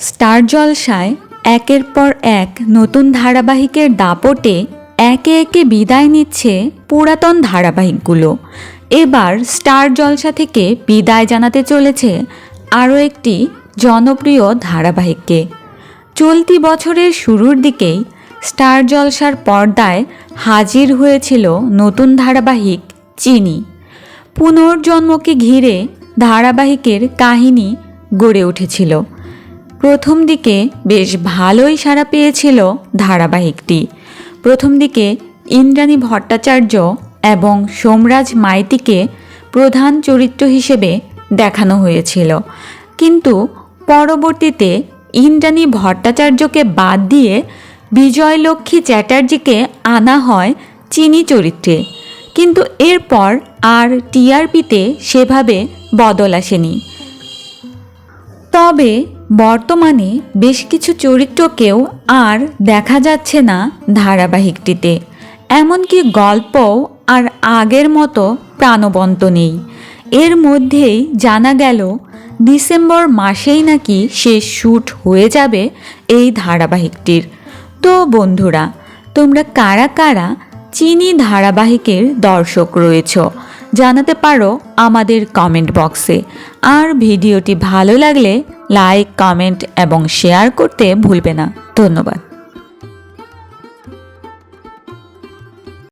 Star জলসায় একের পর এক নতুন ধারাবাহিকের দাপটে একে একে বিদায় নিচ্ছে পুরাতন ধারাবাহিকগুলো। এবার স্টার জলসা থেকে বিদায় জানাতে চলেছে আরও একটি জনপ্রিয় ধারাবাহিককে। চলতি বছরের শুরুর দিকেই স্টার জলসার পর্দায় হাজির হয়েছিল নতুন ধারাবাহিক চিনি। পুনর্জন্মকে ঘিরে ধারাবাহিকের কাহিনী গড়ে উঠেছিল। প্রথম দিকে বেশ ভালোই সাড়া পেয়েছিল ধারাবাহিকটি। প্রথম দিকে ইন্দ্রাণী ভট্টাচার্য এবং সোমরাজ মাইতিকে প্রধান চরিত্র হিসেবে দেখানো হয়েছিল। কিন্তু পরবর্তীতে ইন্দ্রাণী ভট্টাচার্যকে বাদ দিয়ে বিজয়লক্ষ্মী চ্যাটার্জিকে আনা হয় চিনি চরিত্রে। কিন্তু এরপর আর টিআরপিতে সেভাবে বদল আসেনি। তবে বর্তমানে বেশ কিছু চরিত্রকেও আর দেখা যাচ্ছে না ধারাবাহিকটিতে। এমনকি গল্পও আর আগের মতো প্রাণবন্ত নেই। এর মধ্যেই জানা গেল, ডিসেম্বর মাসেই নাকি শেষ শ্যুট হয়ে যাবে এই ধারাবাহিকটির। তো বন্ধুরা, তোমরা কারা কারা চিনি ধারাবাহিকের দর্শক রয়েছ? জানাতে পারো আমাদের কমেন্ট বক্সে আর ভিডিওটি ভালো লাগলে লাইক কমেন্ট এবং শেয়ার করতে ভুলবে না। ধন্যবাদ।